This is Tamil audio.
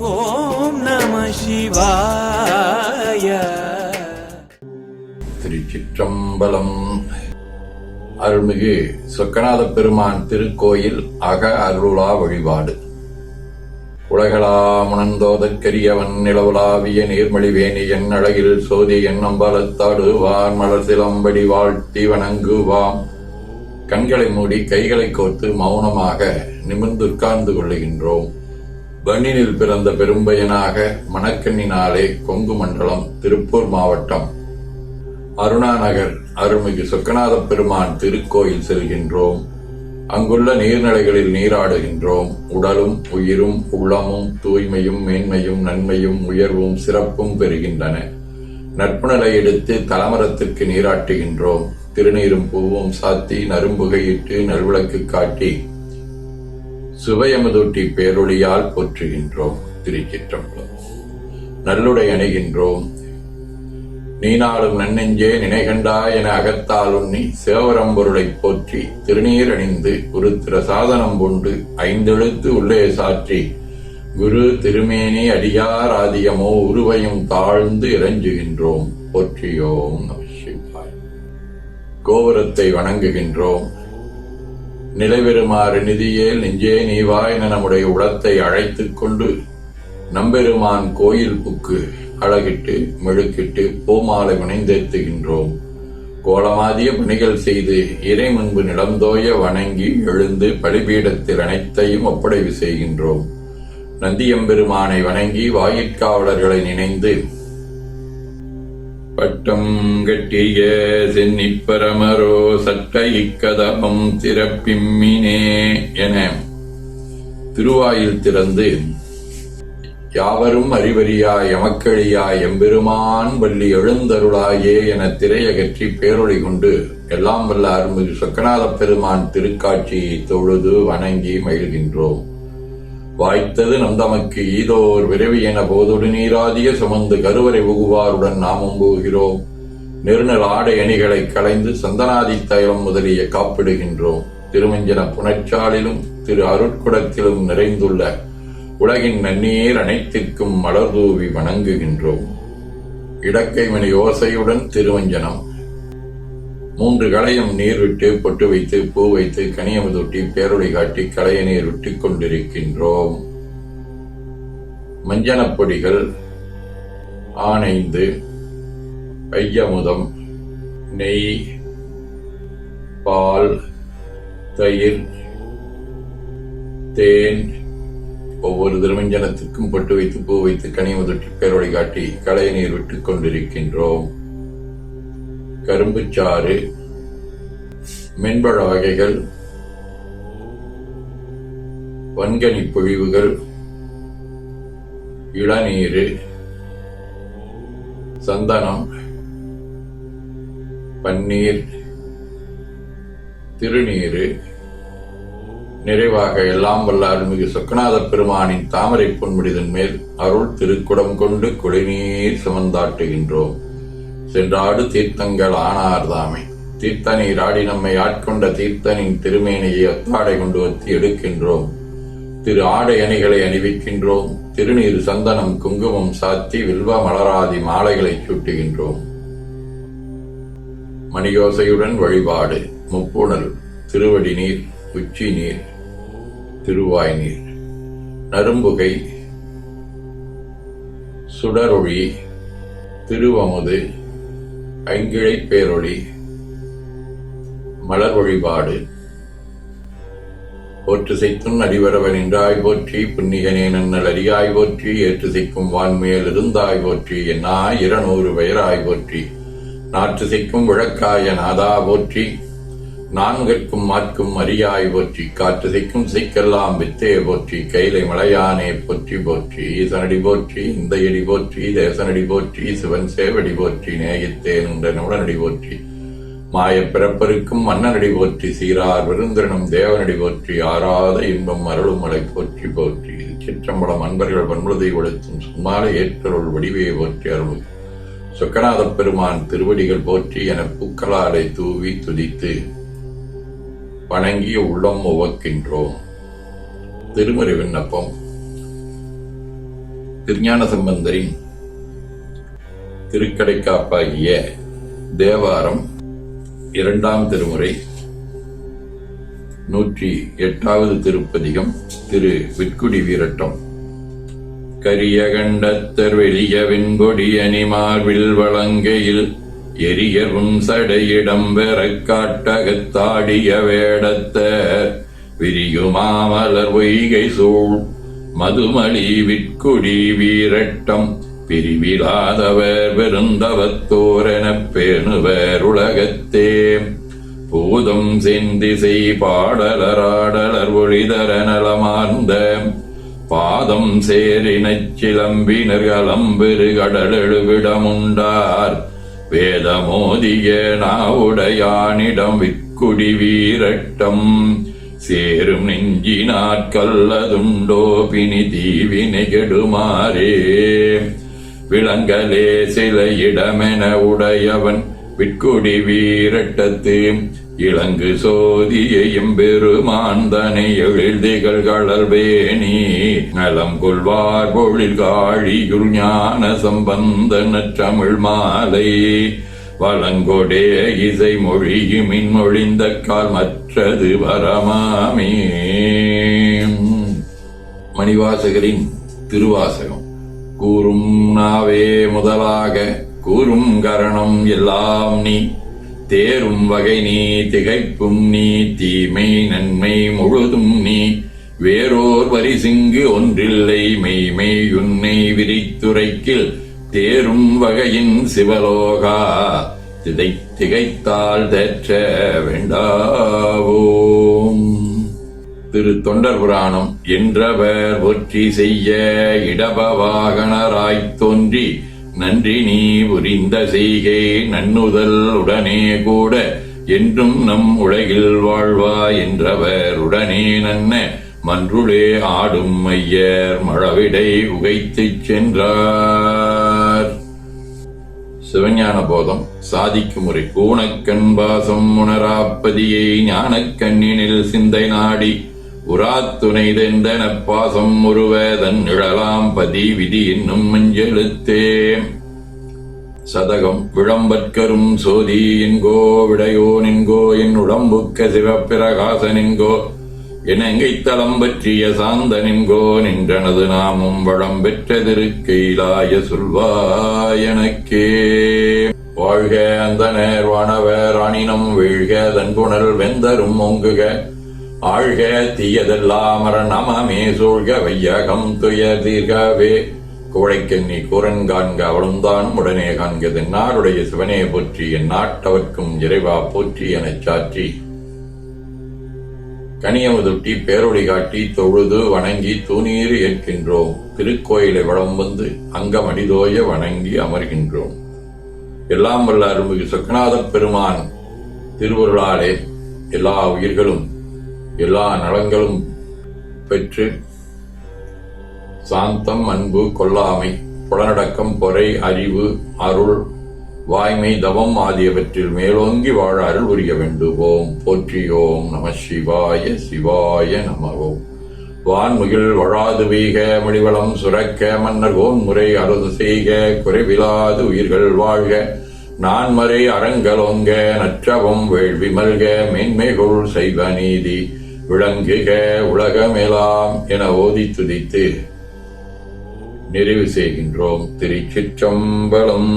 ஓம் நம சிவாய. திருச்சிற்றம்பலம். அருள்மிகு சொக்கநாத பெருமான் திருக்கோயில் அக அருளா வழிபாடு. உலகளாமுணந்தோதற்கரியவன் நிலவுலாவிய நீர்மொழிவேணி வேணியன் அழகில் சோதி என் அம்பலத்தாடு வான் மலர் சிலம்படி வாழ்த்தி வணங்குவாம். கண்களை மூடி கைகளை கோர்த்து மௌனமாக நிமிர்ந்து உட்கார்ந்து கொள்ளுகின்றோம். வண்ணினில் பிறந்த பெரும்பயனாக மணக்கண்ணினாலே கொங்கு மண்டலம் திருப்பூர் மாவட்டம். அருணாநகர் அருள்மிகு சொக்கநாத பெருமான் திருக்கோயில் செல்கின்றோம். அங்குள்ள நீர்நிலைகளில் நீராடுகின்றோம். உடலும் உயிரும் உள்ளமும் தூய்மையும் மேன்மையும் நன்மையும் உயர்வும் சிறப்பும் பெறுகின்றன. நட்புணலை எடுத்து தலமரத்திற்கு நீராட்டுகின்றோம். திருநீரும் பூவும் சாத்தி நரும்புகையிட்டு நல்விளக்கு காட்டி சுவையமுதூட்டி பேரொழியால் போற்றுகின்றோம் திருச்சிற்றம்பலம். நல்லுடை அணைகின்றோம். நீனாலும் நன்னெஞ்சே நினைகண்டா என அகத்தால் உண்ணி சிவபரம்பொருளைப் போற்றி திருநீர் அணிந்து உருத்திர சாதனம் கொண்டு ஐந்தெழுத்து உள்ளே சாற்றி குரு திருமேனி அடியார் ஆதியமோ உருவையும் தாழ்ந்து இறஞ்சுகின்றோம். போற்றியோம் நம கோபுரத்தை வணங்குகின்றோம். நிலைபெறுமாறு நிதியேல் நெஞ்சே நீவா என நம்முடைய உளத்தை அழைத்துக் கொண்டு நம்பெருமான் கோயில் புக்கு அழகிட்டு மெழுக்கிட்டு பூமாலை வினைந்தேத்துகின்றோம் கோலமாதிய பணிகள் செய்து இறை முன்பு நிலந்தோய வணங்கி எழுந்து பலிபீடத்தில் அனைத்தையும் ஒப்படைவு செய்கின்றோம். நந்தியம்பெருமானை வணங்கி வாயிற்காவலர்களை நினைந்து பட்டம் கட்டிய சென்னிப்பரமரோ சட்ட இக்கதபம் திறப்பிம்மினே என திருவாயில் திறந்து யாவரும் அறிவறியாய் எமக்கழியாய் எம்பெருமான் வள்ளி எழுந்தருளாயே என திரையகற்றி பேரொழி கொண்டு எல்லாம் வல்ல அருள்மிகு சொக்கநாத பெருமான் திருக்காட்சியை தொழுது வணங்கி மகிழ்கின்றோம். வாய்த்தது நந்தமக்கு ஈதோர் விரைவி என போதொடு நீராதிய சுமந்து கருவறை உகுவாருடன் நாமும் போகிறோம். நெருநல் ஆடை அணிகளை களைந்து சந்தனாதி தைலம் முதலிய காப்பிடுகின்றோம். திருமஞ்சன புனச்சாலிலும் திரு அருட்குடத்திலும் நிறைந்துள்ள உலகின் நன்னீர் அனைத்திற்கும் மலர் தூவி வணங்குகின்றோம். இடக்கை மணி ஓசையுடன் திருவஞ்சனம் மூன்று களையும் நீர் விட்டு பொட்டு வைத்து பூ வைத்து கனியமுதொட்டி பேரொளி காட்டி களைய நீர் விட்டுக் கொண்டிருக்கின்றோம். மஞ்சனப் பொடிகள் ஆனைந்து பையமுதம் நெய் பால் தயிர் தேன் ஒவ்வொரு திருமஞ்சனத்திற்கும் பொட்டு வைத்து பூ வைத்து கனியமுதொட்டி பேரொளி காட்டி களைய நீர் விட்டுக் கொண்டிருக்கின்றோம். கரும்புச்சாறு மென்பழ வகைகள் வன்கனி பொழிவுகள் இளநீர் சந்தனம் பன்னீர் திருநீர் நிறைவாக எல்லாம் வல்ல அருள்மிகு சொக்கநாத பெருமானின் தாமரை பொன்முடிதன் மேல் அருள் திருக்குடம் கொண்டு குடிநீர் சுமந்தாட்டுகின்றோம். சென்றாடு தீர்த்தங்கள் ஆனார்தாமே. தீர்த்த நீர் ஆடி நம்மை ஆட்கொண்ட தீர்த்தனின் திருமேனியை அத்தாடை கொண்டு வத்தி எடுக்கின்றோம். திரு ஆடை அணிகளை அணிவிக்கின்றோம். திருநீர் சந்தனம் குங்குமம் சாத்தி வில்வ மலராதி மாலைகளை சூட்டுகின்றோம். மணியோசையுடன் வழிபாடு. முப்புணல். திருவடி நீர் உச்சி நீர் திருவாய் நீர். நரும்புகை. சுடரொழி. திருவமுது. ஐங்கிழை பேரொளி மலர் வழிபாடு போற்று செய்தும் அடிவரவன் என்றாய் போற்றி புன்னிகனே நன்னல் அறியாய் போற்றி ஏற்று செய்க்கும் வான்மேல் இருந்தாய் போற்றி என்னா இருநூறு பெயராய் போற்றி நாற்று செய்க்கும் விளக்காய நாதா போற்றி. நான்கற்கும் மாற்கும் அரியாய் போற்றி காற்று திக்கும் சிக்கெல்லாம் வித்தே போற்றி கைலை மலையானே போற்றி போற்றி ஈசனடி போற்றி இந்தையடி போற்றி தேசனடி போற்றி சிவன் சேவடி போற்றி நேயத்தேன் என்ற நிமிடனடி போற்றி. மாயப் பிறப்பருக்கும் மன்னனடி போற்றி சீரார் விருந்திரனும் தேவனடி போற்றி ஆறாத இன்பம் அருளும் மலை போற்றி போற்றி. சிற்றம்பலம் அன்பர்கள் வன்முழுதை ஒழுத்தும் சும்மால ஏற்றருள் வடிவையை போற்றி அருள் சொக்கநாதப் பெருமான் திருவடிகள் போற்றி என பூக்களாலை தூவி துதித்து வணங்கி உள்ளம் உவக்கின்றோம். திருமறை விண்ணப்பம் திருஞான சம்பந்தரின் திருக்கடைக்காப்பாகிய தேவாரம் இரண்டாம் திருமுறை நூற்றி எட்டாவது திருப்பதிகம் திரு விற்குடி வீரட்டம். கரிய கண்டத்தர் வெளிய வெண்கொடி அணிமார்வில் வழங்கையில் எரியவும் சடையிடம் வெறக்காட்டகத்தாடிய வேடத்த விரியுமாமலர் பொய்கை சூழ் மதுமணி விற்குடி வீரட்டம் பிரிவிலாதவர் பெருந்தவத்தோரெனப் பேணுவர் உலகத்தே. பூதம் செந்திசை பாடலராடலர் ஒளிதர நலமார்ந்த பாதம் சேரினச் சிலம்பினர் கலம்பெரு கடலெழுவிடமுண்டார் வேதமோதிய நாவுடையானிடம் விற்குடி வீரட்டம். சேரும் நெஞ்சினாற்கல்லதுண்டோ பிணி தீவினை கெடுமாறே. விளங்கலே சில இடமென உடையவன் விற்குடி வீரட்டத்து. இளங்கு சோதியையும் பெருமாந்தனை எழில்திகள் கடல்வேணி நலம் கொள்வார் பொழில் காழியுள் ஞான சம்பந்த நற்றமிழ் மாலை. வளங்கொடே இசை மொழியும் மின்மொழிந்த கால் மற்றது வரமாமே. மணிவாசகரின் திருவாசகம். கூறும் நாவே முதலாக கூறும் கரணம் எல்லாம் நீ தேரும் வகை நீ திகைப்பும் நீ தீமை நன்மை முழுதும் நீ. வேறோர் வரிசிங்கு ஒன்றில்லை மெய்மை உன்னை விரித்துரைக்கில் தேரும் வகையின் சிவலோகா. திதை திகைத்தால் தேற்ற வேண்டாவோம். திரு தொண்டர் புராணம் என்றவர் ஒற்றி செய்ய இடபவாகனராய்த் தோன்றி நன்றி நீ புரிந்த செய்கை நன்னுதல் உடனே கூட என்றும் நம் உலகில் வாழ்வா என்றவர் உடனே நன்ன மன்றுளே ஆடும் ஐயர் மழவிடை உகைத்துச் சென்றார். சிவஞான போதம் சாதிக்கும் முறை கூணக்கண் பாசம் உணராப்பதியை ஞானக்கண்ணினில் சிந்தை நாடி உராத்துணைதெந்தன பாசம் ஒருவதன் நிழலாம் பதி விதி என்னும் மஞ்செழுத்தே சதகம் விளம்பற்கரும் சோதி என்கோ விடையோ நின்கோ என் உடம்புக்க சிவப்பிரகாச நின்கோ இணங்கை தளம் பற்றிய சாந்த நின்கோ நின்றனது நாமும் வளம் பெற்றதிருக்கையிலாய சொல்வாயனக்கே வாழ்க அந்த நேர்வானவர் அணினம் வீழ்க தன்புணல் வெந்தரும் ஒங்குக ஆழ்க தீயதெல்லாம் நமமே சூழ்க வையகம் துயர் தீர்கவே. குவளைக்கண்ணி கூரன் காண்க அவளும்தான் உடனே காண்க தென்னாருடைய சிவனே போற்றி என் நாட்டவர்க்கும் இறைவா போற்றி எனச் சாற்றி. கனியமுதுட்டி பேரொழி காட்டி தொழுது வணங்கி தூணீர் ஏற்கின்றோம். திருக்கோயிலை வளம் வந்து அங்கமடிதோய வணங்கி அமர்கின்றோம். எல்லாம் வல்ல அருள்மிகு சொக்கநாத பெருமான் திருவருளாலே எல்லா உயிர்களும் எல்லா நலங்களும் பெற்று சாந்தம் அன்பு கொல்லாமை புலனடக்கம் பொறை அறிவு அருள் வாய்மை தவம் ஆகியவற்றில் மேலோங்கி வாழ அருள் புரிய வேண்டுவோம். போற்றியோம் நம சிவாய சிவாய நமவோம் வான்முகில் வழாது வீக மொழிவளம் சுரக்க மன்னர் கோன்முறை அறுது செய்க குறைவிலாது உயிர்கள் வாழ்க. நான்மறை அறங்கலோங்க நற்றவம் வேள்வி மல்க மேன்மைகொள் செய்வ நீதி. விளங்குக உலகமெலாம் என ஓதி துதித்து நிறைவு செய்கின்றோம் திருச்சிற்றம்பலம்.